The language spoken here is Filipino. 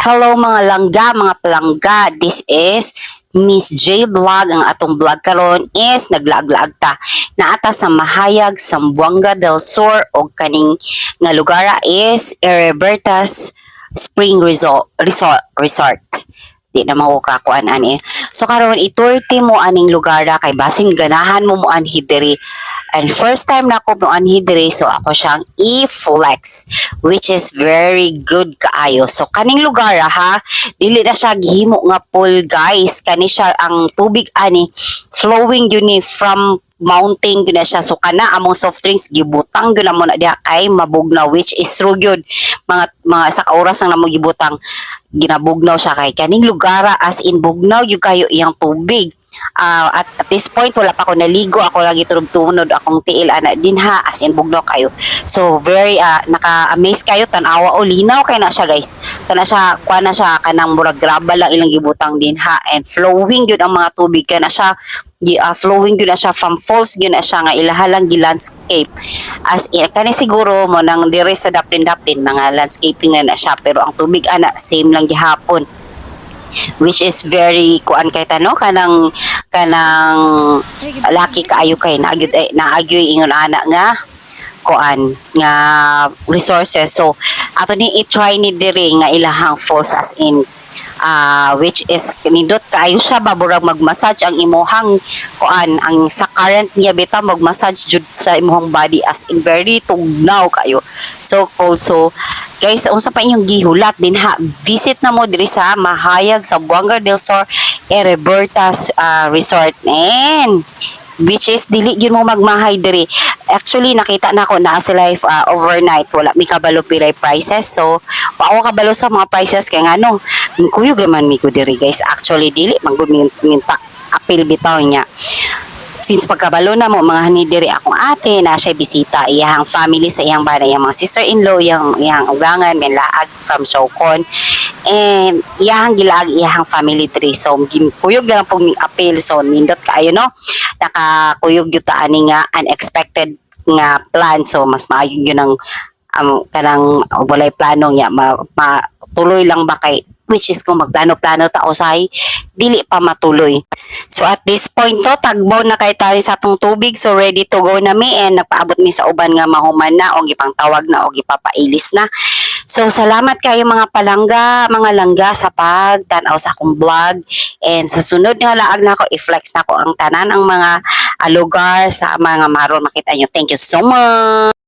Hello mga langga, mga palangga. This is Miss J Vlog. Ang atong vlog karon is naglaag-laag ta. Naata sa Mahayag, Sambuanga del Sur o kaning nga lugar is Erebertas Spring Resort. Resort. Resort. Di na makukakuan ani. So karon iturti mo aning lugar kay basin ganahan mo mo anhi diri. And first time na ako mo anhi diri so ako siyang i-flex which is very good kaayo. So kaning lugar ha, dili na siya gihimo nga pool guys. Kani siya ang tubig ani flowing yun from mountain gyud na siya so kana among soft drinks gibutang gyud mo na diha kay mabugnaw which is true gyud mga mga sa ka oras lang na mo gibutang ginabugnaw siya kay kaning lugara as in bugnaw yung kayo iyang tubig Ah, at, at this point wala pa ako naligo. Ako lagi turog-tunod akong tiil ana din ha as in bugnaw kayo. So very ah, naka-amaze kayo. Tanawa o linaw kay na siya guys. Kana siya kuha na siya kanang murag graba lang ilang gibutang din ha and flowing gyud ang mga tubig. Kana siya gi ah, flowing gyud na siya from falls gyud na siya nga ilahalang gi landscape. As in, kani siguro mo nang dire sa daplin daplin mga landscaping na na siya. Pero ang tubig ana same lang gihapon which is very kuan kay tano kanang kanang laki kaayo kay naagyo eh, naagyo ingon ana nga kuan nga resources. So ato ni i-try ni diri nga ilahang falls as in ah which is nindot kaayo siya baburag mag-massage ang imuhang kuan ang sa current niya beta mag-massage jud sa imuhang body as in very tugnaw kayo so also guys unsa pa inyong gihulat din ha visit na mo diri sa Mahayag sa Buanga del Sur Erebertas ah, Resort. And which is dili yun mo magmahay diri. Actually nakita na ko na sila uh, overnight. Wala mi kabalo pilay prices. So wa ako kabalo sa mga prices. Kay ngano kuyog naman mi ko diri guys. Actually dili magbuminta apil bitaw niya since pagkabalo na mo mga hani diri akong ate na siya bisita. Iyang family sa iyang bana iyang mga sister-in-law iyang iyang ugangan may laag from Sokon and iyang gilaag iyang family tree. So kuyog lang po mi appeal so nindot kaayo no? Nakakuyog gyud ta ani nga unexpected nga plan. So mas maayo yun ang um, kanang walay plano niya. Ma, ma- tuloy lang ba kay which is kung magplano-plano ta usay dili pa matuloy So at this point to, tagbaw na kay tali sa atong tubig. So ready to go na mi and nagpaabot mi sa uban nga mahuman na o gipang tawag na o gipapailis na. So salamat kayo mga palangga, mga langga sa pagtanaw sa akong vlog. And sa sunod nga laag na ako, i-flex na ko ang tanan ang mga lugar sa mga maron makita nyo. Thank you so much!